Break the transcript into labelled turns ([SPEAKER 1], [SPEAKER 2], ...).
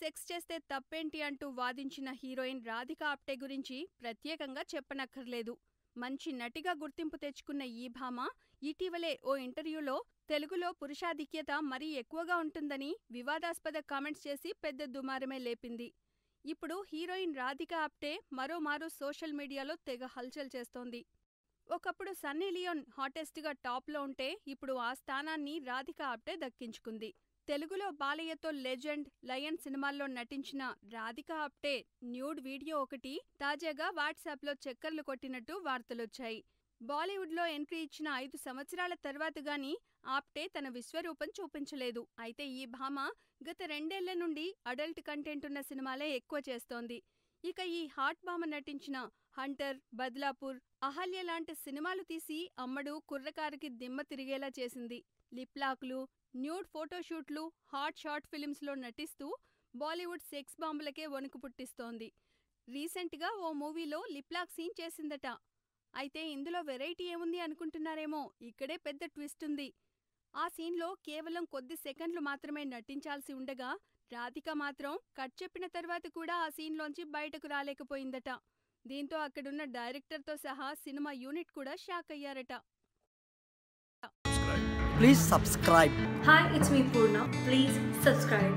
[SPEAKER 1] Sex చేస్తే తప్పేంటి అంటూ వాదించిన హీరోయిన్ రాధిక ఆప్టే గురించి ప్రత్యేకంగా చెప్పనక్కర్లేదు. మంచి నటిగా గుర్తింపు తెచ్చుకున్న ఈ భామ ఇటీవలే ఓ ఇంటర్వ్యూలో తెలుగులో పురుషాధిక్యత మరీ ఎక్కువగా ఉంటుందని వివాదాస్పద కామెంట్స్ చేసి పెద్ద దుమారమే లేపింది. ఇప్పుడు హీరోయిన్ రాధిక ఆప్టే మరోమారు సోషల్ మీడియాలో తెగ హల్చల్ చేస్తోంది. ఒకప్పుడు సన్నీ లియోన్ హాటెస్ట్గా టాప్లో ఉంటే ఇప్పుడు ఆ స్థానాన్ని రాధిక ఆప్టే దక్కించుకుంది. తెలుగులో బాలయ్యతో లెజెండ్ లయన్ సినిమాల్లో నటించిన రాధిక ఆప్టే న్యూడ్ వీడియో ఒకటి తాజాగా వాట్సాప్లో చక్కర్లు కొట్టినట్టు వార్తలొచ్చాయి. బాలీవుడ్లో ఎంట్రీ ఇచ్చిన ఐదు సంవత్సరాల తర్వాత గాని ఆప్టే తన విశ్వరూపం చూపించలేదు. అయితే ఈ భామ గత రెండేళ్ళ నుండి అడల్ట్ కంటెంట్ ఉన్న సినిమాలే ఎక్కువ చేస్తోంది. ఇక ఈ హాట్ భామ నటించిన హంటర్ బద్లాపూర్ అహల్య లాంటి సినిమాలు తీసి అమ్మడు కుర్రకారుకి దిమ్మ తిరిగేలా చేసింది. లిప్లాక్లు న్యూడ్ ఫోటోషూట్లు హాట్ షార్ట్ ఫిలిమ్స్లో నటిస్తూ బాలీవుడ్ సెక్స్ బాంబులకే వణుకు పుట్టిస్తోంది. రీసెంట్గా ఓ మూవీలో లిప్లాక్ సీన్ చేసిందట. అయితే ఇందులో వెరైటీ ఏముంది అనుకుంటున్నారేమో ఇక్కడే పెద్ద ట్విస్ట్ ఉంది. ఆ సీన్లో కేవలం కొద్ది సెకండ్లు మాత్రమే నటించాల్సి ఉండగా రాధిక మాత్రం కట్ చెప్పిన తర్వాత కూడా ఆ సీన్లోంచి బయటకు రాలేకపోయిందట దీంతో అక్కడున్న డైరెక్టర్తో సహా సినిమా యూనిట్ కూడా షాక్ అయ్యారట
[SPEAKER 2] Please subscribe.
[SPEAKER 3] Hi, it's me Purna. Please subscribe.